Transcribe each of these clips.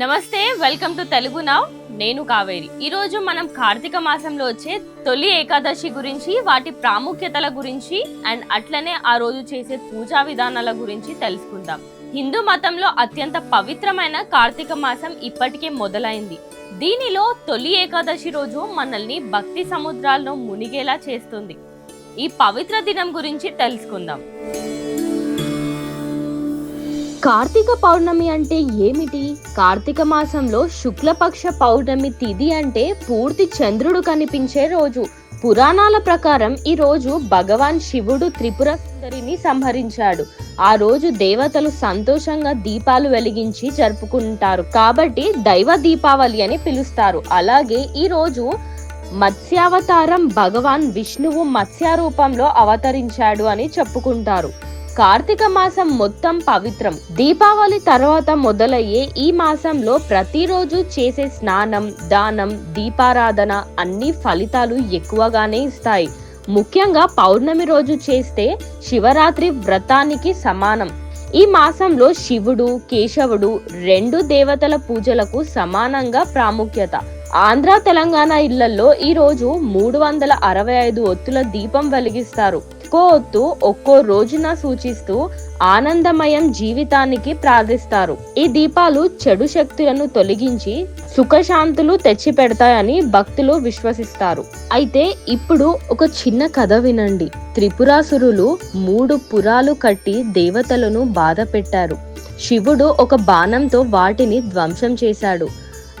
నమస్తే welcome to Telugu now నేను కావేరి. ఈరోజు మనం కార్తీక మాసంలో వచ్చే తొలి ఏకాదశి గురించి వాటి ప్రాముఖ్యతల గురించి అండ్ అట్లనే ఆ రోజు చేసే పూజా విధానాల గురించి తెలుసుకుందాం. హిందూ మతంలో అత్యంత పవిత్రమైన కార్తీక మాసం ఇప్పటికే మొదలైంది. దీనిలో తొలి ఏకాదశి రోజు మనల్ని భక్తి సముద్రాల్లో మునిగేలా చేస్తుంది. ఈ పవిత్ర దినం గురించి తెలుసుకుందాం. కార్తీక పౌర్ణమి అంటే ఏమిటి? కార్తీక మాసంలో శుక్లపక్ష పౌర్ణమి తిథి అంటే పూర్తి చంద్రుడు కనిపించే రోజు. పురాణాల ప్రకారం ఈ రోజు భగవాన్ శివుడు త్రిపుర సుందరిని సంహరించాడు. ఆ రోజు దేవతలు సంతోషంగా దీపాలు వెలిగించి జరుపుకుంటారు. కాబట్టి దైవ దీపావళి అని పిలుస్తారు. అలాగే ఈ రోజు మత్స్యావతారం భగవాన్ విష్ణువు మత్స్య రూపంలో అవతరించాడు అని చెప్పుకుంటారు. కార్తీక మాసం మొత్తం పవిత్రం. దీపావళి తర్వాత మొదలయ్యే ఈ మాసంలో ప్రతిరోజు చేసే స్నానం దానం దీపారాధన అన్ని ఫలితాలు ఎక్కువగానే ఇస్తాయి. ముఖ్యంగా పౌర్ణమి రోజు చేస్తే శివరాత్రి వ్రతానికి సమానం. ఈ మాసంలో శివుడు కేశవుడు రెండు దేవతల పూజలకు సమానంగా ప్రాముఖ్యత. ఆంధ్ర తెలంగాణ ఇళ్ళలో ఈ రోజు మూడు వందల అరవై ఐదు ఒత్తుల దీపం వెలిగిస్తారు. ఒక్కో ఒత్తు ఒక్కో రోజున సూచిస్తూ ఆనందమయం జీవితానికి ప్రార్థిస్తారు. ఈ దీపాలు చెడు శక్తులను తొలగించి సుఖశాంతులు తెచ్చిపెడతాయని భక్తులు విశ్వసిస్తారు. అయితే ఇప్పుడు ఒక చిన్న కథ వినండి. త్రిపురాసురులు మూడు పురాలు కట్టి దేవతలను బాధ పెట్టారు. శివుడు ఒక బాణంతో వాటిని ధ్వంసం చేశాడు.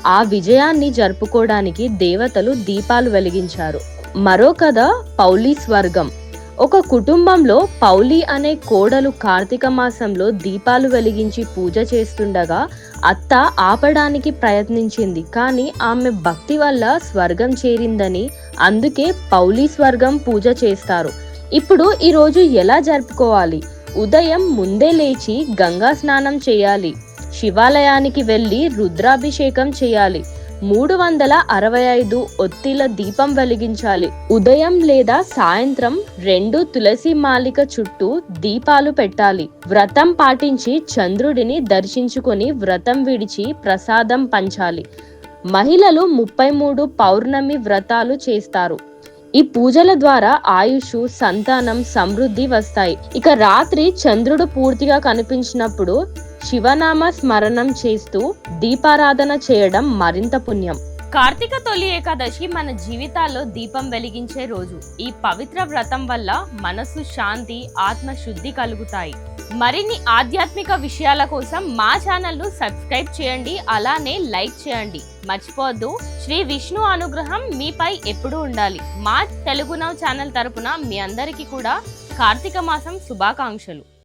ఆ విజయాన్ని జరుపుకోవడానికి దేవతలు దీపాలు వెలిగించారు. మరో కథ పౌలీ స్వర్గం. ఒక కుటుంబంలో పౌలి అనే కోడలు కార్తీక మాసంలో దీపాలు వెలిగించి పూజ చేస్తుండగా అత్త ఆపడానికి ప్రయత్నించింది. కానీ ఆమె భక్తి వల్ల స్వర్గం చేరిందని అందుకే పౌలి స్వర్గం పూజ చేస్తారు. ఇప్పుడు ఈరోజు ఎలా జరుపుకోవాలి? ఉదయం ముందే లేచి గంగా స్నానం చేయాలి. శివాలయానికి వెళ్ళి రుద్రాభిషేకం చేయాలి. మూడు వందల అరవై ఐదు ఒత్తిల దీపం వెలిగించాలి. ఉదయం లేదా సాయంత్రం రెండు తులసి మాలిక చుట్టూ దీపాలు పెట్టాలి. వ్రతం పాటించి చంద్రుడిని దర్శించుకొని వ్రతం విడిచి ప్రసాదం పంచాలి. మహిళలు ముప్పై మూడు పౌర్ణమి వ్రతాలు చేస్తారు. ఈ పూజల ద్వారా ఆయుష్ సంతానం సమృద్ధి వస్తాయి. ఇక రాత్రి చంద్రుడు పూర్తిగా కనిపించినప్పుడు శివనామ స్మరణం చేస్తూ దీపారాధన చేయడం మరింత పుణ్యం. కార్తీక తొలి ఏకాదశి మన జీవితాల్లో దీపం వెలిగించే రోజు. ఈ పవిత్ర వ్రతం వల్ల మనసు శాంతి ఆత్మ శుద్ధి కలుగుతాయి. మరిన్ని ఆధ్యాత్మిక విషయాల కోసం మా ఛానల్ను సబ్స్క్రైబ్ చేయండి అలానే లైక్ చేయండి. మర్చిపోవద్దు. శ్రీ విష్ణు అనుగ్రహం మీపై ఎప్పుడూ ఉండాలి. మా తెలుగు నవ్ ఛానల్ తరపున మీ అందరికీ కూడా కార్తీక మాసం శుభాకాంక్షలు.